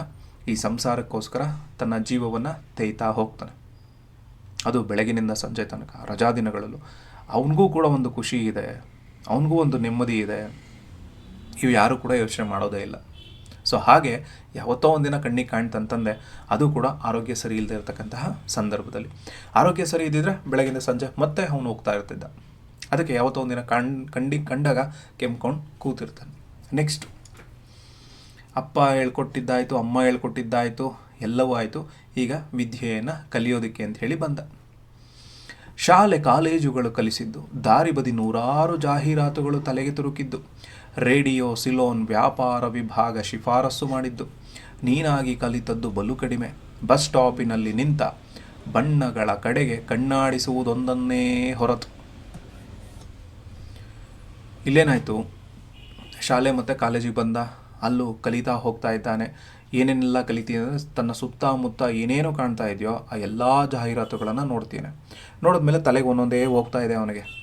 ಈ ಸಂಸಾರಕ್ಕೋಸ್ಕರ ತನ್ನ ಜೀವವನ್ನು ತೇಯ್ತಾ ಹೋಗ್ತಾನೆ. ಅದು ಬೆಳಗಿನಿಂದ ಸಂಜೆ ತನಕ, ರಜಾ ದಿನಗಳಲ್ಲೂ. ಅವನಿಗೂ ಕೂಡ ಒಂದು ಖುಷಿ ಇದೆ, ಅವನಿಗೂ ಒಂದು ನೆಮ್ಮದಿ ಇದೆ. ಇವು ಯಾರೂ ಕೂಡ ಯೋಚನೆ ಮಾಡೋದೇ ಇಲ್ಲ. ಸೊ ಹಾಗೆ ಯಾವತ್ತೋ ಒಂದಿನ ಕಣ್ಣಿಗೆ ಕಾಣ್ತಂತಂದೆ ಅದು ಕೂಡ ಆರೋಗ್ಯ ಸರಿ ಇಲ್ಲದೆ ಇರತಕ್ಕಂತಹ ಸಂದರ್ಭದಲ್ಲಿ. ಆರೋಗ್ಯ ಸರಿ ಇದ್ದಿದ್ರೆ ಬೆಳಗಿನ ಸಂಜೆ ಮತ್ತೆ ಅವನು ಹೋಗ್ತಾ ಇರ್ತಿದ್ದ. ಅದಕ್ಕೆ ಯಾವತ್ತೋ ಒಂದಿನ ಕಣ್, ಕಣ್ಣಿಗೆ ಕಂಡಾಗ ಕೆಮ್ಕೊಂಡು ಕೂತಿರ್ತಾನೆ. ನೆಕ್ಸ್ಟ್ ಅಪ್ಪ ಹೇಳ್ಕೊಟ್ಟಿದ್ದಾಯಿತು, ಅಮ್ಮ ಹೇಳ್ಕೊಟ್ಟಿದ್ದಾಯಿತು, ಎಲ್ಲವೂ ಆಯಿತು. ಈಗ ವಿದ್ಯೆಯನ್ನು ಕಲಿಯೋದಕ್ಕೆ ಅಂತ ಹೇಳಿ ಬಂದ. ಶಾಲೆ ಕಾಲೇಜುಗಳು ಕಲಿಸಿದ್ದು. ದಾರಿ ಬದಿ ನೂರಾರು ಜಾಹೀರಾತುಗಳು ತಲೆಗೆ ತುರುಕಿದ್ದು. ರೇಡಿಯೋ, ಸಿಲೋನ್, ವ್ಯಾಪಾರ ವಿಭಾಗ ಶಿಫಾರಸು ಮಾಡಿದ್ದು. ನೀನಾಗಿ ಕಲಿತದ್ದು ಬಲು ಕಡಿಮೆ. ಬಸ್ ಸ್ಟಾಪಿನಲ್ಲಿ ನಿಂತ ಬಣ್ಣಗಳ ಕಡೆಗೆ ಕಣ್ಣಾಡಿಸುವುದೊಂದನ್ನೇ ಹೊರತು. ಇಲ್ಲೇನಾಯಿತು? ಶಾಲೆ ಮತ್ತು ಕಾಲೇಜಿಗೆ ಬಂದ? ಅಲ್ಲೂ ಕಲಿತಾ ಹೋಗ್ತಾ ಇದ್ದಾನೆ. ಏನೇನೆಲ್ಲ ಕಲಿತೀನಿ ಅಂದರೆ ತನ್ನ ಸುತ್ತಮುತ್ತ ಏನೇನು ಕಾಣ್ತಾ ಇದೆಯೋ ಆ ಎಲ್ಲ ಜಾಹೀರಾತುಗಳನ್ನು ನೋಡ್ತೀನಿ. ನೋಡಿದ್ಮೇಲೆ ತಲೆಗೆ ಒಂದೊಂದೇ ಹೋಗ್ತಾ ಇದೆ ಅವನಿಗೆ.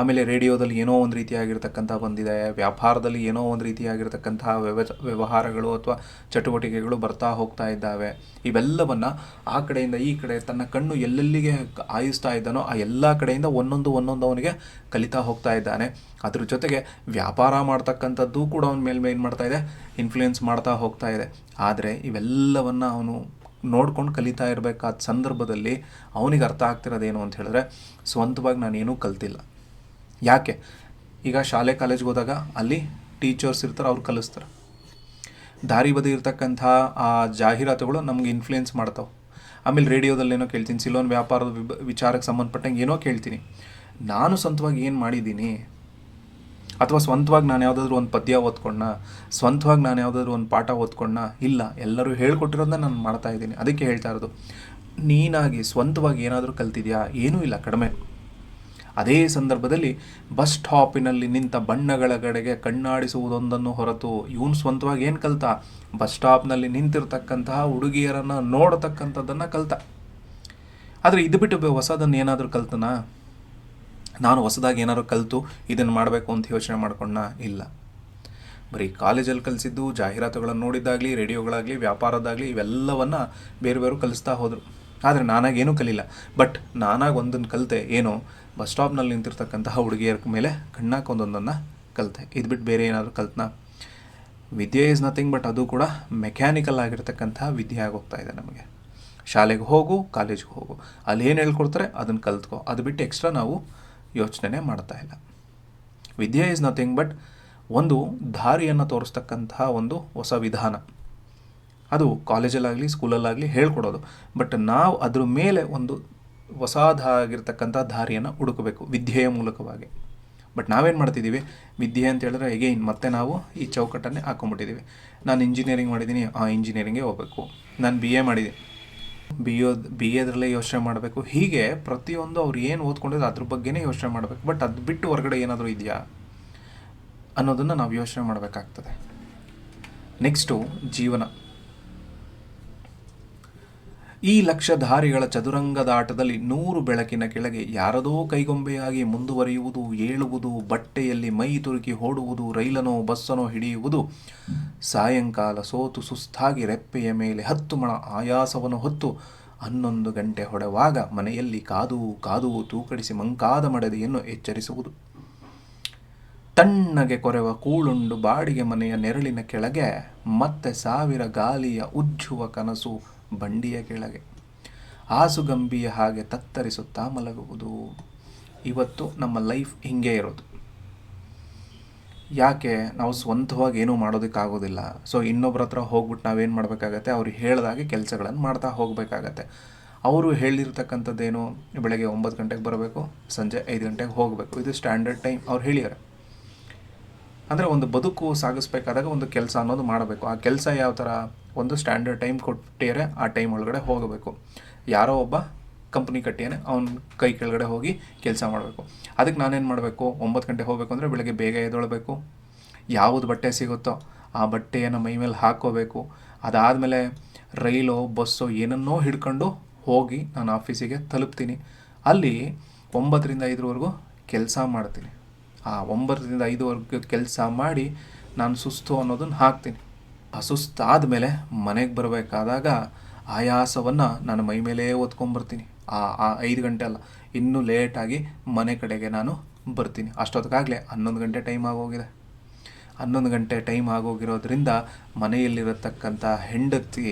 ಆಮೇಲೆ ರೇಡಿಯೋದಲ್ಲಿ ಏನೋ ಒಂದು ರೀತಿಯಾಗಿರ್ತಕ್ಕಂಥ ಬಂದಿದೆ, ವ್ಯಾಪಾರದಲ್ಲಿ ಏನೋ ಒಂದು ರೀತಿಯಾಗಿರ್ತಕ್ಕಂತಹ ವ್ಯವ ವ್ಯವಹಾರಗಳು ಅಥವಾ ಚಟುವಟಿಕೆಗಳು ಬರ್ತಾ ಹೋಗ್ತಾ ಇದ್ದಾವೆ. ಇವೆಲ್ಲವನ್ನು ಆ ಕಡೆಯಿಂದ ಈ ಕಡೆ ತನ್ನ ಕಣ್ಣು ಎಲ್ಲೆಲ್ಲಿಗೆ ಆಯಿಸ್ತಾ ಇದ್ದಾನೋ ಆ ಎಲ್ಲ ಕಡೆಯಿಂದ ಒಂದೊಂದು ಒಂದೊಂದು ಅವನಿಗೆ ಕಲಿತಾ ಹೋಗ್ತಾ ಇದ್ದಾನೆ. ಅದ್ರ ಜೊತೆಗೆ ವ್ಯಾಪಾರ ಮಾಡ್ತಕ್ಕಂಥದ್ದು ಕೂಡ ಅವನ ಮೇಲೆ ಏನು ಮಾಡ್ತಾ ಇದೆ? ಇನ್ಫ್ಲುಯೆನ್ಸ್ ಮಾಡ್ತಾ ಹೋಗ್ತಾ ಇದೆ. ಆದರೆ ಇವೆಲ್ಲವನ್ನು ಅವನು ನೋಡ್ಕೊಂಡು ಕಲಿತಾ ಇರಬೇಕಾದ ಸಂದರ್ಭದಲ್ಲಿ ಅವನಿಗೆ ಅರ್ಥ ಆಗ್ತಿರೋದೇನು ಅಂತ ಹೇಳಿದ್ರೆ, ಸ್ವಂತವಾಗಿ ನಾನೇನೂ ಕಲ್ತಿಲ್ಲ. ಯಾಕೆ? ಈಗ ಶಾಲೆ ಕಾಲೇಜ್ಗೆ ಹೋದಾಗ ಅಲ್ಲಿ ಟೀಚರ್ಸ್ ಇರ್ತಾರೆ, ಅವ್ರು ಕಲಿಸ್ತಾರೆ. ದಾರಿ ಬದಿ ಇರ್ತಕ್ಕಂಥ ಆ ಜಾಹೀರಾತುಗಳು ನಮ್ಗೆ ಇನ್ಫ್ಲೂಯೆನ್ಸ್ ಮಾಡ್ತಾವೆ. ಆಮೇಲೆ ರೇಡಿಯೋದಲ್ಲಿ ಏನೋ ಕೇಳ್ತೀನಿ, ಸಿಲೋನ್ ವ್ಯಾಪಾರದ ವಿಚಾರಕ್ಕೆ ಸಂಬಂಧಪಟ್ಟಂಗೆ ಏನೋ ಕೇಳ್ತೀನಿ. ನಾನು ಸ್ವಂತವಾಗಿ ಏನು ಮಾಡಿದ್ದೀನಿ? ಅಥವಾ ಸ್ವಂತವಾಗಿ ನಾನು ಯಾವುದಾದ್ರೂ ಒಂದು ಪದ್ಯ ಓದ್ಕೊಂಡ ಸ್ವಂತವಾಗಿ ನಾನು ಯಾವುದಾದ್ರೂ ಒಂದು ಪಾಠ ಓದ್ಕೊಂಡ ಇಲ್ಲ, ಎಲ್ಲರೂ ಹೇಳ್ಕೊಟ್ಟಿರೋದನ್ನ ನಾನು ಮಾಡ್ತಾ ಇದ್ದೀನಿ. ಅದಕ್ಕೆ ಹೇಳ್ತಾ ಇರೋದು, ನೀನಾಗಿ ಸ್ವಂತವಾಗಿ ಏನಾದರೂ ಕಲ್ತಿದ್ಯಾ? ಏನೂ ಇಲ್ಲ, ಕಡಿಮೆ. ಅದೇ ಸಂದರ್ಭದಲ್ಲಿ ಬಸ್ ಸ್ಟಾಪಿನಲ್ಲಿ ನಿಂತ ಬಣ್ಣಗಳ ಕಡೆಗೆ ಕಣ್ಣಾಡಿಸುವುದೊಂದನ್ನು ಹೊರತು ಇವನು ಸ್ವಂತವಾಗಿ ಏನು ಕಲ್ತ? ಬಸ್ ಸ್ಟಾಪ್ನಲ್ಲಿ ನಿಂತಿರ್ತಕ್ಕಂತಹ ಹುಡುಗಿಯರನ್ನು ನೋಡತಕ್ಕಂಥದ್ದನ್ನು ಕಲ್ತ. ಆದರೆ ಇದು ಬಿಟ್ಟು ಹೊಸದನ್ನು ಏನಾದರೂ ಕಲ್ತನ? ನಾನು ಹೊಸದಾಗಿ ಏನಾದರೂ ಕಲಿತು ಇದನ್ನು ಮಾಡಬೇಕು ಅಂತ ಯೋಚನೆ ಮಾಡ್ಕೊಂಡ? ಇಲ್ಲ. ಬರೀ ಕಾಲೇಜಲ್ಲಿ ಕಲಿಸಿದ್ದು, ಜಾಹೀರಾತುಗಳನ್ನು ನೋಡಿದ್ದಾಗಲಿ, ರೇಡಿಯೋಗಳಾಗಲಿ ವ್ಯಾಪಾರದಾಗಲಿ ಇವೆಲ್ಲವನ್ನು ಬೇರೆ ಬೇರೆ ಕಲಿಸ್ತಾ ಹೋದರು. ಆದರೆ ನಾನಾಗೇನೂ ಕಲಿಲ್ಲ. ಬಟ್ ನಾನಾಗ ಒಂದನ್ನು ಕಲಿತೆ ಏನೋ, ಬಸ್ ಸ್ಟಾಪ್ನಲ್ಲಿ ನಿಂತಿರ್ತಕ್ಕಂತಹ ಹುಡುಗಿಯರ ಮೇಲೆ ಕಣ್ಣಾಕ ಒಂದೊಂದನ್ನು ಕಲಿತೆ. ಇದು ಬಿಟ್ಟು ಬೇರೆ ಏನಾದರೂ ಕಲ್ತನಾ? ವಿದ್ಯೆ ಈಸ್ ನಥಿಂಗ್ ಬಟ್ ಅದು ಕೂಡ ಮೆಕ್ಯಾನಿಕಲ್ ಆಗಿರ್ತಕ್ಕಂತಹ ವಿದ್ಯೆ ಆಗೋಗ್ತಾ ಇದೆ ನಮಗೆ. ಶಾಲೆಗೆ ಹೋಗು ಕಾಲೇಜ್ಗೆ ಹೋಗು. ಅಲ್ಲಿ ಏನು ಹೇಳ್ಕೊಡ್ತಾರೆ? ಅದನ್ನು ಕಲ್ತ್ಕೊ. ಅದು ಬಿಟ್ಟು ಎಕ್ಸ್ಟ್ರಾ ನಾವು ಯೋಚನೆ ಮಾಡ್ತಾ ಇಲ್ಲ. ವಿದ್ಯೆ ಈಸ್ ನಥಿಂಗ್ ಬಟ್ ಒಂದು ದಾರಿಯನ್ನು ತೋರಿಸ್ತಕ್ಕಂತಹ ಒಂದು ಹೊಸ ವಿಧಾನ. ಅದು ಕಾಲೇಜಲ್ಲಾಗಲಿ, ಸ್ಕೂಲಲ್ಲಾಗಲಿ ಹೇಳ್ಕೊಡೋದು. ಬಟ್ ನಾವು ಅದ್ರ ಮೇಲೆ ಒಂದು ಹೊಸದಾಗಿರ್ತಕ್ಕಂಥ ದಾರಿಯನ್ನು ಹುಡುಕಬೇಕು, ವಿದ್ಯೆಯ ಮೂಲಕವಾಗಿ. ಬಟ್ ನಾವೇನು ಮಾಡ್ತಿದ್ದೀವಿ? ವಿದ್ಯೆ ಅಂತ ಹೇಳಿದ್ರೆ ಎಗೈನ್ ಮತ್ತೆ ನಾವು ಈ ಚೌಕಟ್ಟನ್ನೇ ಹಾಕೊಂಡ್ಬಿಟ್ಟಿದ್ದೀವಿ. ನಾನು ಇಂಜಿನಿಯರಿಂಗ್ ಮಾಡಿದ್ದೀನಿ, ಆ ಇಂಜಿನಿಯರಿಂಗೇ ಹೋಗಬೇಕು. ನಾನು ಬಿ ಎ ಮಾಡಿದೆ ಬಿ ಎ ಬಿ ಎದ್ರಲ್ಲೇ ಯೋಚನೆ ಮಾಡಬೇಕು. ಹೀಗೆ ಪ್ರತಿಯೊಂದು ಅವ್ರು ಏನು ಓದ್ಕೊಂಡಿದ್ರು ಅದ್ರ ಬಗ್ಗೆನೇ ಯೋಚನೆ ಮಾಡಬೇಕು. ಬಟ್ ಅದು ಬಿಟ್ಟು ಹೊರಗಡೆ ಏನಾದರೂ ಇದೆಯಾ? ಅನ್ನೋದನ್ನು ನಾವು ಯೋಚನೆ ಮಾಡಬೇಕಾಗ್ತದೆ. ನೆಕ್ಸ್ಟು ಜೀವನ. ಈ ಲಕ್ಷಧಾರಿಗಳ ಚದುರಂಗದಾಟದಲ್ಲಿ ನೂರು ಬೆಳಕಿನ ಕೆಳಗೆ ಯಾರದೋ ಕೈಗೊಂಬೆಯಾಗಿ ಮುಂದುವರಿಯುವುದು, ಏಳುವುದು, ಬಟ್ಟೆಯಲ್ಲಿ ಮೈ ತುರುಕಿ ಓಡುವುದು, ರೈಲನೋ, ಬಸ್ಸನೋ ಹಿಡಿಯುವುದು, ಸಾಯಂಕಾಲ ಸೋತು ಸುಸ್ತಾಗಿ ರೆಪ್ಪೆಯ ಮೇಲೆ ಹತ್ತು ಮಣ ಆಯಾಸವನ್ನು ಹೊತ್ತು ಹನ್ನೊಂದು ಗಂಟೆ ಹೊಡೆವಾಗ ಮನೆಯಲ್ಲಿ ಕಾದು ಕಾದು ತೂಕಡಿಸಿ ಮಂಕಾದ ಮಡದಿಯನ್ನು ಎಚ್ಚರಿಸುವುದು. ತಣ್ಣಗೆ ಕೊರೆವ ಕೂಳುಂಡು ಬಾಡಿಗೆ ಮನೆಯ ನೆರಳಿನ ಕೆಳಗೆ ಮತ್ತೆ ಸಾವಿರ ಗಾಲಿಯ ಉಜ್ಜುವ ಕನಸು ಬಂಡಿಯ ಕೆಳಗೆ. ಆಸುಗಂಬಿಯ ಹಾಗೆ ತತ್ತರಿಸುತ್ತಾ ಮಲಗುವುದು. ಇವತ್ತು ನಮ್ಮ ಲೈಫ್ ಹಿಂಗೆ ಇರೋದು. ಯಾಕೆ? ನಾವು ಸ್ವಂತವಾಗಿ ಏನೂ ಮಾಡೋದಕ್ಕಾಗೋದಿಲ್ಲ. ಸೊ, ಇನ್ನೊಬ್ರ ಹತ್ರ ಹೋಗ್ಬಿಟ್ಟು ನಾವೇನು ಮಾಡಬೇಕಾಗತ್ತೆ? ಅವ್ರು ಹೇಳ್ದಾಗೆ ಕೆಲಸಗಳನ್ನು ಮಾಡ್ತಾ ಹೋಗಬೇಕಾಗತ್ತೆ. ಅವರು ಹೇಳಿರ್ತಕ್ಕಂಥದ್ದೇನು? ಬೆಳಗ್ಗೆ ಒಂಬತ್ತು ಗಂಟೆಗೆ ಬರಬೇಕು, ಸಂಜೆ ಐದು ಗಂಟೆಗೆ ಹೋಗಬೇಕು. ಇದು ಸ್ಟ್ಯಾಂಡರ್ಡ್ ಟೈಮ್ ಅವ್ರು ಹೇಳಿದ್ದಾರೆ ಅಂದರೆ ಒಂದು ಬದುಕು ಸಾಗಿಸ್ಬೇಕಾದಾಗ ಒಂದು ಕೆಲಸ ಅನ್ನೋದು ಮಾಡಬೇಕು. ಆ ಕೆಲಸ ಯಾವ ಥರ ಒಂದು ಸ್ಟ್ಯಾಂಡರ್ಡ್ ಟೈಮ್ ಕೊಟ್ಟಿದ್ರೆ ಆ ಟೈಮ್ ಒಳಗಡೆ ಹೋಗಬೇಕು. ಯಾರೋ ಒಬ್ಬ ಕಂಪ್ನಿ ಕಟ್ಟಿಯೇ ಅವ್ನ ಕೈ ಕೆಳಗಡೆ ಹೋಗಿ ಕೆಲಸ ಮಾಡಬೇಕು. ಅದಕ್ಕೆ ನಾನೇನು ಮಾಡಬೇಕು? ಒಂಬತ್ತು ಗಂಟೆ ಹೋಗಬೇಕು ಅಂದರೆ ಬೆಳಗ್ಗೆ ಬೇಗ ಎದ್ದೊಳ್ಬೇಕು. ಯಾವುದು ಬಟ್ಟೆ ಸಿಗುತ್ತೋ ಆ ಬಟ್ಟೆಯನ್ನು ಮೈ ಮೇಲೆ ಹಾಕ್ಕೋಬೇಕು ಅದಾದಮೇಲೆ ರೈಲೋ, ಬಸ್ಸೋ, ಏನನ್ನೋ ಹಿಡ್ಕೊಂಡು ಹೋಗಿ ನಾನು ಆಫೀಸಿಗೆ ತಲುಪ್ತೀನಿ. ಅಲ್ಲಿ ಒಂಬತ್ತರಿಂದ ಐದರವರೆಗೂ ಕೆಲಸ ಮಾಡ್ತೀನಿ. ಆ ಒಂಬತ್ತರಿಂದ ಐದುವರೆಗೂ ಕೆಲಸ ಮಾಡಿ ನಾನು ಸುಸ್ತು ಅನ್ನೋದನ್ನು ಹಾಕ್ತೀನಿ. ಆ ಸುಸ್ತಾದ ಮೇಲೆ ಮನೆಗೆ ಬರಬೇಕಾದಾಗ ಆಯಾಸವನ್ನು ನಾನು ಮೈ ಮೇಲೇ ಓದ್ಕೊಂಬರ್ತೀನಿ ಆ ಆ ಐದು ಗಂಟೆ ಅಲ್ಲ, ಇನ್ನೂ ಲೇಟಾಗಿ ಮನೆ ಕಡೆಗೆ ನಾನು ಬರ್ತೀನಿ. ಅಷ್ಟೊತ್ತಿಗಾಗಲೇ ಹನ್ನೊಂದು ಗಂಟೆ ಟೈಮ್ ಆಗೋಗಿದೆ. ಹನ್ನೊಂದು ಗಂಟೆ ಟೈಮ್ ಆಗೋಗಿರೋದ್ರಿಂದ ಮನೆಯಲ್ಲಿರತಕ್ಕಂಥ ಹೆಂಡತಿ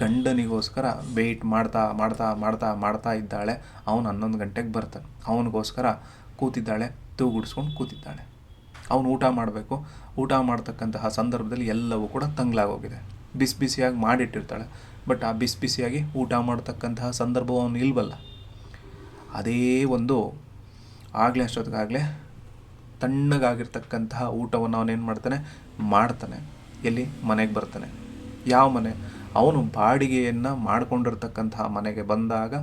ಗಂಡನಿಗೋಸ್ಕರ ವೆಯ್ಟ್ ಮಾಡ್ತಾ ಮಾಡ್ತಾ ಮಾಡ್ತಾ ಮಾಡ್ತಾ ಇದ್ದಾಳೆ. ಅವನು ಹನ್ನೊಂದು ಗಂಟೆಗೆ ಬರ್ತಾನೆ. ಅವನಿಗೋಸ್ಕರ ಕೂತಿದ್ದಾಳೆ, ತೂಗುಡಿಸ್ಕೊಂಡು ಕೂತಿದ್ದಾಳೆ. ಅವನು ಊಟ ಮಾಡಬೇಕು. ಊಟ ಮಾಡ್ತಕ್ಕಂತಹ ಸಂದರ್ಭದಲ್ಲಿ ಎಲ್ಲವೂ ಕೂಡ ತಂಗ್ಲಾಗೋಗಿದೆ. ಬಿಸಿ ಬಿಸಿಯಾಗಿ ಮಾಡಿಟ್ಟಿರ್ತಾಳೆ. ಬಟ್ ಆ ಬಿಸಿ ಬಿಸಿಯಾಗಿ ಊಟ ಮಾಡ್ತಕ್ಕಂತಹ ಸಂದರ್ಭ ಅವನು ಇಲ್ವಲ್ಲ. ಅದೇ ಒಂದು ಆಗಲೇ ಅಷ್ಟೊತ್ತಿಗಾಗಲೇ ತಣ್ಣಗಾಗಿರ್ತಕ್ಕಂತಹ ಊಟವನ್ನು ಅವನೇನು ಮಾಡ್ತಾನೆ? ಮಾಡ್ತಾನೆ. ಎಲ್ಲಿ? ಮನೆಗೆ ಬರ್ತಾನೆ. ಯಾವ ಮನೆ? ಅವನು ಬಾಡಿಗೆಯನ್ನು ಮಾಡಿಕೊಂಡಿರ್ತಕ್ಕಂತಹ ಮನೆಗೆ ಬಂದಾಗ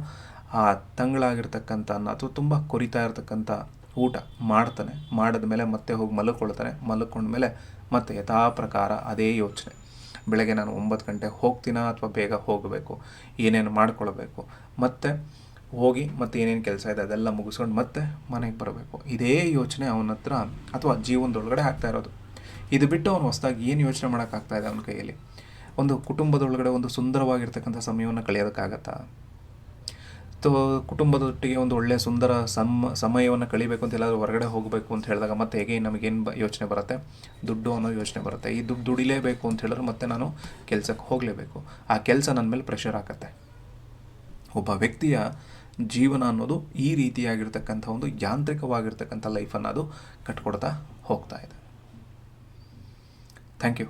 ಆ ತಂಗಳಾಗಿರ್ತಕ್ಕಂಥ ಅಥವಾ ತುಂಬ ಕೊರಿತಾ ಇರ್ತಕ್ಕಂಥ ಊಟ ಮಾಡ್ತಾನೆ ಮಾಡಿದ ಮೇಲೆ ಮತ್ತೆ ಹೋಗಿ ಮಲ್ಕೊಳ್ತಾನೆ, ಮಲ್ಕೊಂಡ್ಮೇಲೆ ಮತ್ತೆ ಯಥಾ ಪ್ರಕಾರ ಅದೇ ಯೋಚನೆ. ಬೆಳಗ್ಗೆ ನಾನು ಒಂಬತ್ತು ಗಂಟೆ ಹೋಗ್ತೀನಾ ಅಥವಾ ಬೇಗ ಹೋಗಬೇಕು? ಏನೇನು ಮಾಡ್ಕೊಳ್ಬೇಕು? ಮತ್ತೆ ಹೋಗಿ ಮತ್ತೆ ಏನೇನು ಕೆಲಸ ಇದೆ ಅದೆಲ್ಲ ಮುಗಿಸ್ಕೊಂಡು ಮತ್ತೆ ಮನೆಗೆ ಬರಬೇಕು. ಇದೇ ಯೋಚನೆ ಅವನ ಹತ್ರ ಅಥವಾ ಜೀವನದೊಳಗಡೆ ಆಗ್ತಾ ಇರೋದು. ಇದು ಬಿಟ್ಟು ಅವನು ಹೊಸದಾಗಿ ಏನು ಯೋಚನೆ ಮಾಡೋಕ್ಕಾಗ್ತಾ ಇದೆ ಅವನ ಕೈಯಲ್ಲಿ? ಒಂದು ಕುಟುಂಬದೊಳಗಡೆ ಒಂದು ಸುಂದರವಾಗಿರ್ತಕ್ಕಂಥ ಸಮಯವನ್ನು ಕಳೆಯೋದಕ್ಕಾಗತ್ತಾ? ತೋ ಕುಟುಂಬದೊಟ್ಟಿಗೆ ಒಂದು ಒಳ್ಳೆಯ ಸುಂದರ ಸಮ ಸಮಯವನ್ನು ಕಳಿಬೇಕು ಅಂತ ಎಲ್ಲಾದರೂ ಹೊರಗಡೆ ಹೋಗಬೇಕು ಅಂತ ಹೇಳಿದಾಗ ಮತ್ತೆ ಹೇಗೆ ನಮಗೇನು ಬ, ಯೋಚನೆ ಬರುತ್ತೆ? ದುಡ್ಡು ಅನ್ನೋ ಯೋಚನೆ ಬರುತ್ತೆ. ಈ ದುಡ್ಡು ದುಡಿಲೇಬೇಕು ಅಂತ ಹೇಳಿದ್ರೆ ಮತ್ತೆ ನಾನು ಕೆಲಸಕ್ಕೆ ಹೋಗಲೇಬೇಕು. ಆ ಕೆಲಸ ನನ್ನ ಮೇಲೆ ಪ್ರೆಷರ್ ಆಗುತ್ತೆ ಒಬ್ಬ ವ್ಯಕ್ತಿಯ ಜೀವನ ಅನ್ನೋದು ಈ ರೀತಿಯಾಗಿರ್ತಕ್ಕಂಥ ಒಂದು ಯಾಂತ್ರಿಕವಾಗಿರ್ತಕ್ಕಂಥ ಲೈಫನ್ನು ಅದು ಕಟ್ಕೊಡ್ತಾ ಹೋಗ್ತಾ ಇದೆ. Thank you